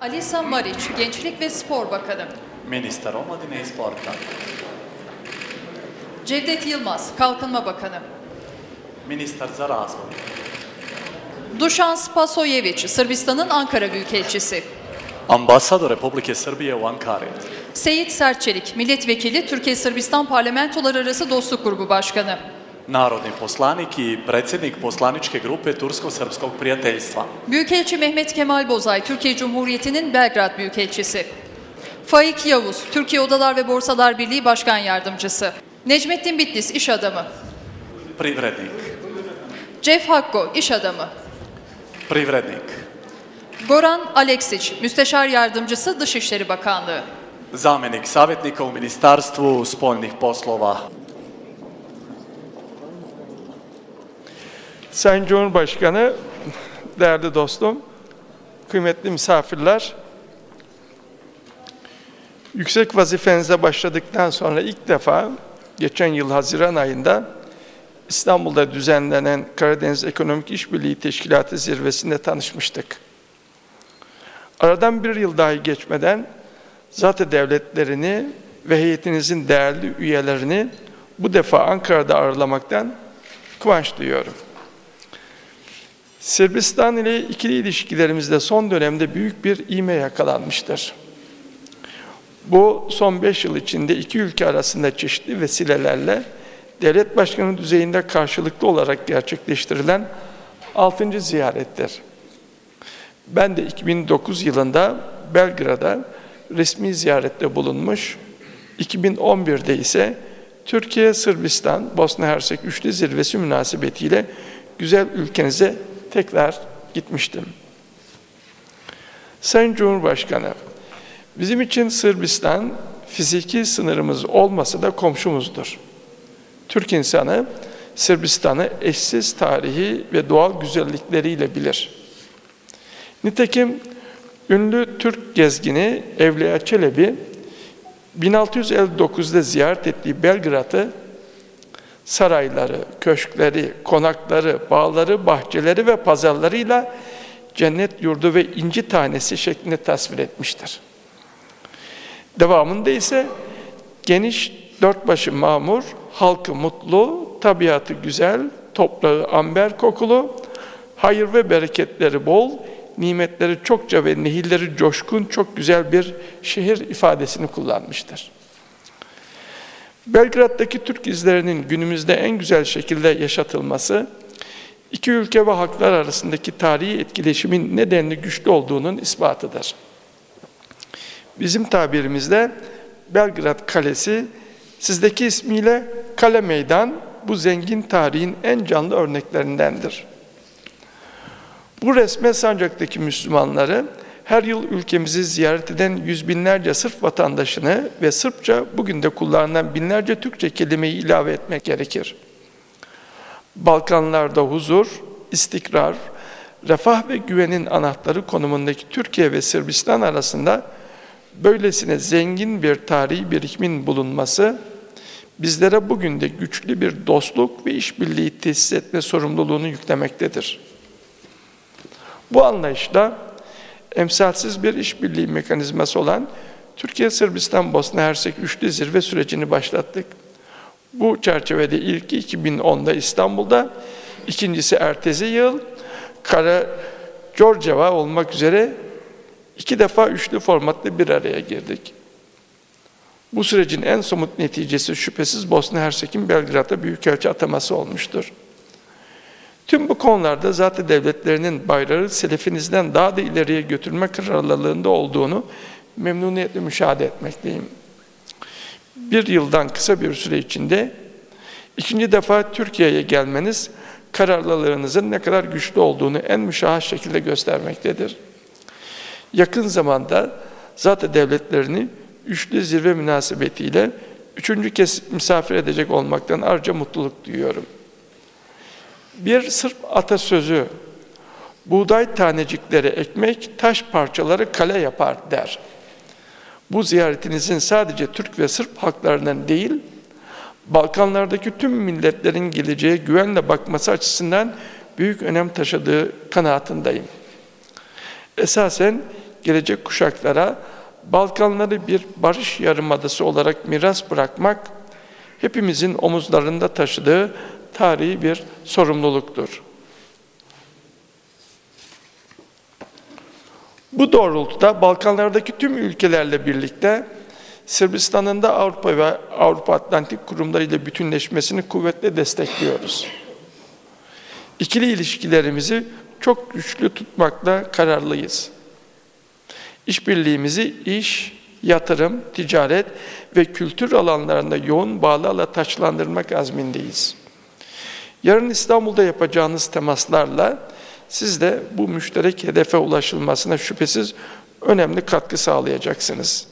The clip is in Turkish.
Alisa Marić, Gençlik ve Spor Bakanı. Ministar omladine i sporta. Cevdet Yılmaz, Kalkınma Bakanı. Ministar za razvoj. Dušan Spasojević, Sırbistan'ın Ankara Büyükelçisi. Ambasador Republike Srbije u Ankari. Seyit Serçelik, Milletvekili, Türkiye-Sırbistan Parlamentolar Arası Dostluk Grubu Başkanı. Narodni poslanik i predsjednik poslaničke grupe Tursko-Srpskog prijateljstva. Büyükelçi Mehmet Kemal Bozay, Türkiye Cumhuriyeti'nin Belgrad Büyükelçisi. Faik Yavuz, Türkiye Odalar ve Borsalar Birliği Başkan Yardımcısı. Necmettin Bitlis, İş Adamı. Privrednik. Jeff Hakko, İş Adamı. Privrednik. Goran Aleksić, Müsteşar Yardımcısı Dışişleri Bakanlığı. Zamenik savjetnika u Ministarstvu spoljnih poslova. Sayın Cumhurbaşkanı, değerli dostum, kıymetli misafirler, yüksek vazifenize başladıktan sonra ilk defa geçen yıl Haziran ayında İstanbul'da düzenlenen Karadeniz Ekonomik İşbirliği Teşkilatı zirvesinde tanışmıştık. Aradan bir yıl dahi geçmeden zaten devletlerini ve heyetinizin değerli üyelerini bu defa Ankara'da ağırlamaktan kıvanç duyuyorum. Sırbistan ile ikili ilişkilerimizde son dönemde büyük bir ivme yakalanmıştır. Bu son beş yıl içinde iki ülke arasında çeşitli vesilelerle devlet başkanı düzeyinde karşılıklı olarak gerçekleştirilen altıncı ziyarettir. Ben de 2009 yılında Belgrad'a resmi ziyarette bulunmuş, 2011'de ise Türkiye, Sırbistan, Bosna Hersek Üçlü Zirvesi münasebetiyle güzel ülkenize tekrar gitmiştim. Sayın Cumhurbaşkanı, bizim için Sırbistan fiziki sınırımız olmasa da komşumuzdur. Türk insanı Sırbistan'ı eşsiz tarihi ve doğal güzellikleriyle bilir. Nitekim ünlü Türk gezgini Evliya Çelebi 1659'da ziyaret ettiği Belgrad'ı sarayları, köşkleri, konakları, bağları, bahçeleri ve pazarlarıyla cennet yurdu ve inci tanesi şeklinde tasvir etmiştir. Devamında ise geniş dört başı mamur, halkı mutlu, tabiatı güzel, toprağı amber kokulu, hayır ve bereketleri bol, nimetleri çokça ve nehirleri coşkun, çok güzel bir şehir ifadesini kullanmıştır. Belgrad'daki Türk izlerinin günümüzde en güzel şekilde yaşatılması, iki ülke ve halklar arasındaki tarihi etkileşimin nedenli güçlü olduğunun ispatıdır. Bizim tabirimizde Belgrad Kalesi, sizdeki ismiyle Kale Meydan, bu zengin tarihin en canlı örneklerindendir. Bu resme Sancak'taki Müslümanları her yıl ülkemizi ziyaret eden yüz binlerce Sırp vatandaşını ve Sırpça bugün de kullanılan binlerce Türkçe kelimeyi ilave etmek gerekir. Balkanlarda huzur, istikrar, refah ve güvenin anahtarı konumundaki Türkiye ve Sırbistan arasında böylesine zengin bir tarihi birikimin bulunması, bizlere bugün de güçlü bir dostluk ve işbirliği tesis etme sorumluluğunu yüklemektedir. Bu anlayışla emsalsiz bir işbirliği mekanizması olan Türkiye, Sırbistan, Bosna Hersek üçlü zirve sürecini başlattık. Bu çerçevede ilki 2010'da İstanbul'da, ikincisi ertesi yıl Kara Georgieva olmak üzere iki defa üçlü formatla bir araya girdik. Bu sürecin en somut neticesi şüphesiz Bosna Hersek'in Belgrad'a büyükelçi ataması olmuştur. Tüm bu konularda zaten devletlerinin bayrağı selefinizden daha da ileriye götürme kararlılığında olduğunu memnuniyetle müşahede etmekteyim. Bir yıldan kısa bir süre içinde ikinci defa Türkiye'ye gelmeniz kararlılığınızın ne kadar güçlü olduğunu en müşahhas şekilde göstermektedir. Yakın zamanda zaten devletlerini üçlü zirve münasebetiyle üçüncü kez misafir edecek olmaktan arca mutluluk duyuyorum. Bir Sırp atasözü, buğday tanecikleri ekmek, taş parçaları kale yapar der. Bu ziyaretinizin sadece Türk ve Sırp halklarından değil, Balkanlardaki tüm milletlerin geleceğe güvenle bakması açısından büyük önem taşıdığı kanaatindeyim. Esasen gelecek kuşaklara Balkanları bir barış yarımadası olarak miras bırakmak hepimizin omuzlarında taşıdığı tarihi bir sorumluluktur. Bu doğrultuda Balkanlardaki tüm ülkelerle birlikte Sırbistan'ın da Avrupa ve Avrupa Atlantik kurumları ile bütünleşmesini kuvvetle destekliyoruz. İkili ilişkilerimizi çok güçlü tutmakla kararlıyız. İşbirliğimizi iş, yatırım, ticaret ve kültür alanlarında yoğun bağlarla taçlandırmak azmindeyiz. Yarın İstanbul'da yapacağınız temaslarla siz de bu müşterek hedefe ulaşılmasına şüphesiz önemli katkı sağlayacaksınız.